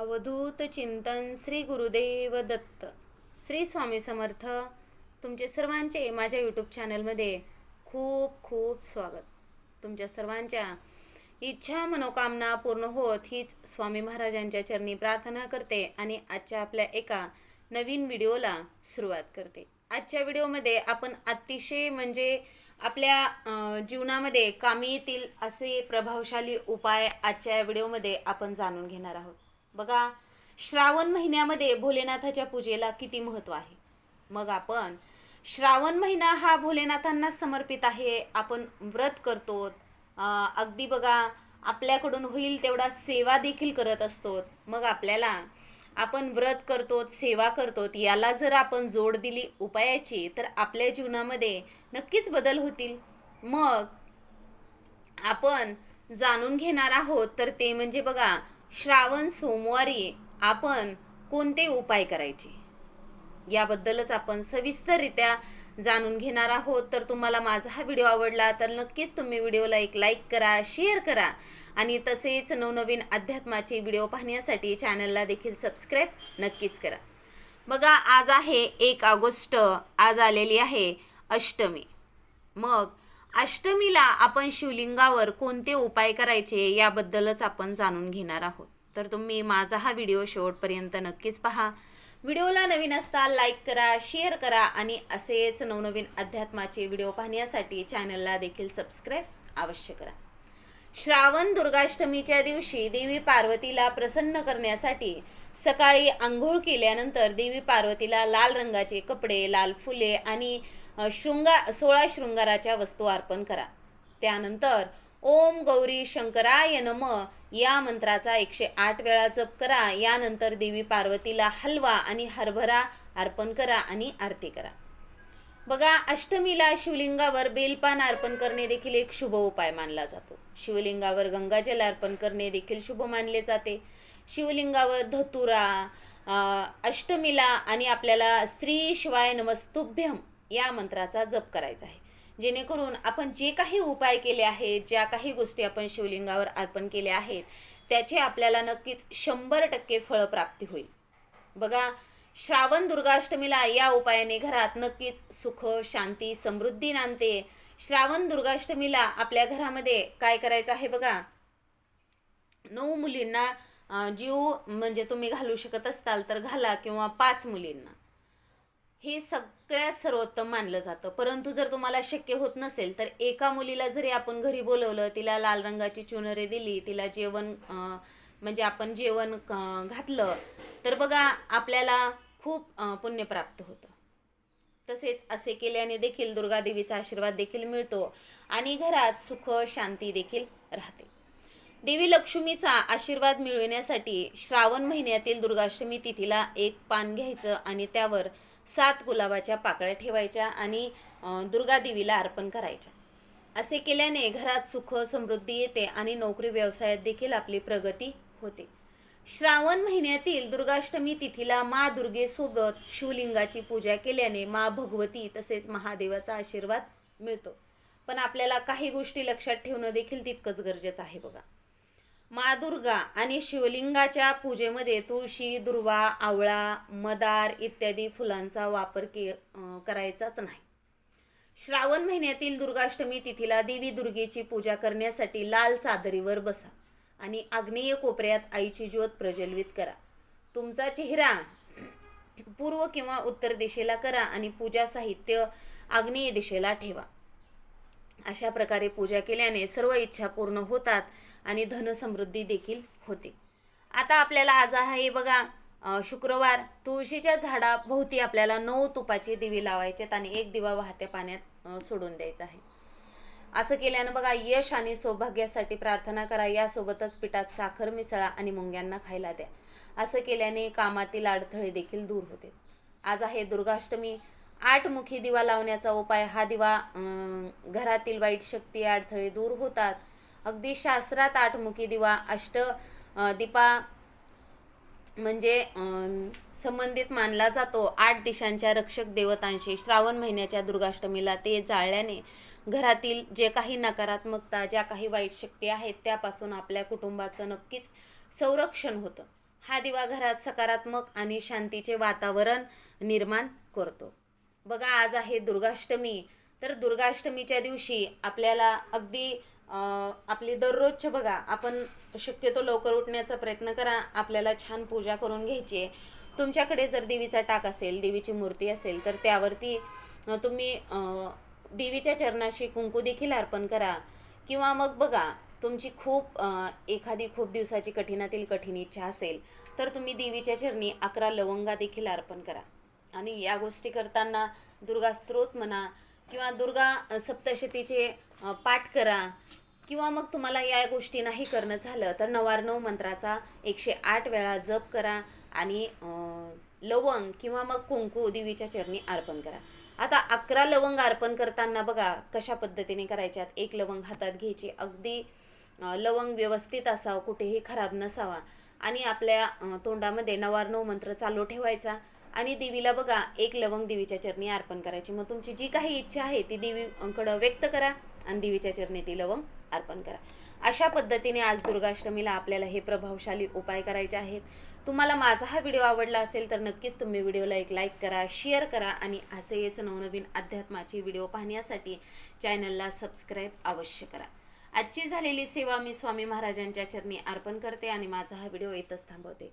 अवधूत चिंतन श्री गुरुदेव दत्त. श्री स्वामी समर्थ. तुमचे सर्वांचे माझ्या यूट्यूब चॅनलमध्ये खूप खूप स्वागत. तुमच्या सर्वांच्या इच्छा मनोकामना पूर्ण होत हीच स्वामी महाराजांच्या चरणी प्रार्थना करते आणि आजच्या आपल्या एका नवीन व्हिडिओला सुरुवात करते. आजच्या व्हिडिओमध्ये आपण अतिशय म्हणजे आपल्या जीवनामध्ये कामी येतील असे प्रभावशाली उपाय आजच्या व्हिडिओमध्ये आपण जाणून घेणार आहोत. बघा श्रावण महिन्यामध्ये भोलेनाथाच्या पूजेला किती महत्त्व आहे? मग आपण श्रावण महिना हा भोलेनाथांना समर्पित आहे आपण व्रत करतो अगदी बघा आपल्याकडून होईल तेवढा सेवा देखील करत असतो. मग आपल्याला आपण व्रत करतो सेवा करतो याला जर आपण जोड दिली उपायाची तर आपल्या जीवनामध्ये नक्कीच बदल होतील. मग आपण जाणून घेणार आहोत तर ते म्हणजे बघा श्रावण सोमवारी आपण कोणते उपाय करायचे? याबद्दलच आपण सविस्तररित्या जाणून घेणार आहोत. तर तुम्हाला माझा हा व्हिडिओ आवडला तर नक्कीच तुम्ही व्हिडिओला एक लाईक करा शेअर करा आणि तसेच नवनवीन अध्यात्माचे व्हिडिओ पाहण्यासाठी चॅनलला देखील सबस्क्राईब नक्कीच करा. बघा आज आहे एक ऑगस्ट आज आलेली आहे अष्टमी. मग अष्टमीला आपण शिवलिंगावर कोणते उपाय करायचे याबद्दलच आपण जाणून घेणार आहोत. तर तुम्ही माझा हा व्हिडिओ शेवटपर्यंत नक्कीच पहा. व्हिडिओला नवीन असता लाईक करा शेअर करा आणि असेच नवनवीन अध्यात्माचे व्हिडिओ पाहण्यासाठी चॅनलला देखील सबस्क्राईब अवश्य करा. श्रावण दुर्गाष्टमीच्या दिवशी देवी पार्वतीला प्रसन्न करण्यासाठी सकाळी आंघोळ केल्यानंतर देवी पार्वतीला लाल रंगाचे कपडे लाल फुले आणि शृंगार सोळा शृंगाराच्या वस्तू अर्पण करा. त्यानंतर ओम गौरी शंकराय नम या मंत्राचा एकशे आठ वेळा जप करा. यानंतर देवी पार्वतीला हलवा आणि हरभरा अर्पण करा आणि आरती करा. बघा अष्टमीला शिवलिंगावर बेलपान अर्पण करणे देखील एक शुभ उपाय मानला जातो. शिवलिंगावर गंगाजल अर्पण करणे देखील शुभ मानले जाते. शिवलिंगावर धतुरा अष्टमीला आणि आपल्याला श्री शिवाय नमस्तुभ्यम या मंत्राचा जप करायचा आहे. जेणेकरून आपण जे काही उपाय केले आहेत ज्या काही गोष्टी आपण शिवलिंगावर अर्पण केल्या आहेत त्याचे आपल्याला नक्कीच शंभर टक्के फळप्राप्ती होईल. बघा श्रावण दुर्गाष्टमीला या उपायाने घरात नक्कीच सुख शांती समृद्धी नांदते. श्रावण दुर्गाष्टमीला आपल्या घरामध्ये काय करायचं आहे बघा? नऊ मुलींना जीव म्हणजे तुम्ही घालू शकत असताल तर घाला किंवा पाच मुलींना. हे सगळ्यात सर्वोत्तम मानलं जातं. परंतु जर तुम्हाला शक्य होत नसेल तर एका मुलीला जरी आपण घरी बोलवलं तिला लाल रंगाची चुनरे दिली तिला जेवण म्हणजे आपण जेवण घातलं तर बघा आपल्याला खूप पुण्य प्राप्त होतं. तसेच असे केल्याने देखील दुर्गादेवीचा आशीर्वाद देखील मिळतो आणि घरात सुख शांती देखील राहते. देवी लक्ष्मीचा आशीर्वाद मिळविण्यासाठी श्रावण महिन्यातील दुर्गाष्टमी तिथीला एक पान घ्यायचं आणि त्यावर सात गुलाबाच्या पाकळ्या ठेवायच्या आणि दुर्गादेवीला अर्पण करायच्या. असे केल्याने घरात सुख समृद्धी येते आणि नोकरी व्यवसायात देखील आपली प्रगती होते. श्रावण महिन्यातील दुर्गाष्टमी तिथीला मा दुर्गेसोबत शिवलिंगाची पूजा केल्याने मा भगवती तसेच महादेवाचा आशीर्वाद मिळतो. पण आपल्याला काही गोष्टी लक्षात ठेवणं देखील तितकंच गरजेचं आहे बघा. मा दुर्गा आणि शिवलिंगाच्या पूजेमध्ये तुळशी दुर्वा आवळा मदार इत्यादी फुलांचा वापर के करायचाच नाही. श्रावण महिन्यातील दुर्गाष्टमी तिथीला देवी दुर्गेची पूजा करण्यासाठी लाल चादरीवर बसा. आणि आग्नेय कोपऱ्यात आईची ज्योत प्रज्वलित करा. तुमचा चेहरा पूर्व किंवा उत्तर दिशेला करा आणि पूजा साहित्य आग्नेय दिशेला ठेवा. अशा प्रकारे पूजा केल्याने सर्व इच्छा पूर्ण होतात आणि धनसमृद्धी देखील होते. आता आपल्याला आज आहे बघा शुक्रवार. तुळशीच्या झाडाभोवती आपल्याला नऊ तुपाचे दिवे लावायचेत आणि एक दिवा वाहत्या पाण्यात सोडून द्यायचा आहे. असं केल्यानं बघा यश आणि सौभाग्यासाठी प्रार्थना करा. यासोबतच पिठात साखर मिसळा आणि मुंग्यांना खायला द्या. असं केल्याने कामातील अडथळे देखील दूर होते. आज आहे दुर्गाष्टमी. आठ मुखी दिवा लावण्याचा उपाय. हा दिवा घरातील वाईट शक्ती अडथळे दूर होतात. अगदी शास्त्रात आठ मुखी दिवा. अष्ट दीपा म्हणजे संबंधित मानला जातो. आठ दिशांच्या रक्षक देवतांशी श्रावण महिन्याच्या दुर्गाष्टमीला ते जाळल्याने घरातील जे काही नकारात्मकता ज्या काही वाईट शक्ती आहेत त्यापासून आपल्या कुटुंबाचं नक्कीच संरक्षण होतं. हा दिवा घरात सकारात्मक आणि शांतीचे वातावरण निर्माण करतो. बघा आज आहे दुर्गाष्टमी. तर दुर्गाष्टमीच्या दिवशी आपल्याला अगदी आपली दररोजचे बघा आपण शक्यतो लवकर उठण्याचा प्रयत्न करा आपल्याला छान पूजा करून घ्यायची आहे. तुमच्याकडे जर देवीचा टाक असेल देवीची मूर्ती असेल तर त्यावरती तुम्ही देवीच्या चरणाशी कुंकू देखील अर्पण करा. किंवा मग बघा तुमची खूप एखादी खूप दिवसाची कठीणातील कठीण इच्छा असेल तर तुम्ही देवीच्या चरणी अकरा लवंगा देखील अर्पण करा. आणि या गोष्टी करताना दुर्गा म्हणा किंवा दुर्गा सप्तशतीचे पाठ करा किंवा मग तुम्हाला या गोष्टी नाही करणं झालं तर नवार्णव मंत्राचा एकशे आठ वेळा जप करा आणि लवंग किंवा मग कुंकू देवीच्या चरणी अर्पण करा. आता अकरा लवंग अर्पण करताना बघा कशा पद्धतीने करायच्यात? एक लवंग हातात घ्यायची. अगदी लवंग व्यवस्थित असावं कुठेही खराब नसावा. आणि आपल्या तोंडामध्ये नवार्णव मंत्र चालू ठेवायचा. आणि देवीला बघा एक लवंग देवीच्या चरणी अर्पण करायची. मग तुमची जी काही इच्छा आहे ती देवीकडं व्यक्त करा आणि देवीच्या चरणी ती लवंग अर्पण करा. अशा पद्धतीने आज दुर्गाष्टमीला आपल्याला हे प्रभावशाली उपाय करायचे आहेत. तुम्हाला माझा हा व्हिडिओ आवडला असेल तर नक्कीच तुम्ही व्हिडिओला एक लाईक करा शेअर करा आणि असेच नवनवीन अध्यात्माची व्हिडिओ पाहण्यासाठी चॅनलला सबस्क्राईब अवश्य करा. आजची झालेली सेवा मी स्वामी महाराजांच्या चरणी अर्पण करते आणि माझा हा व्हिडिओ येतच थांबवते.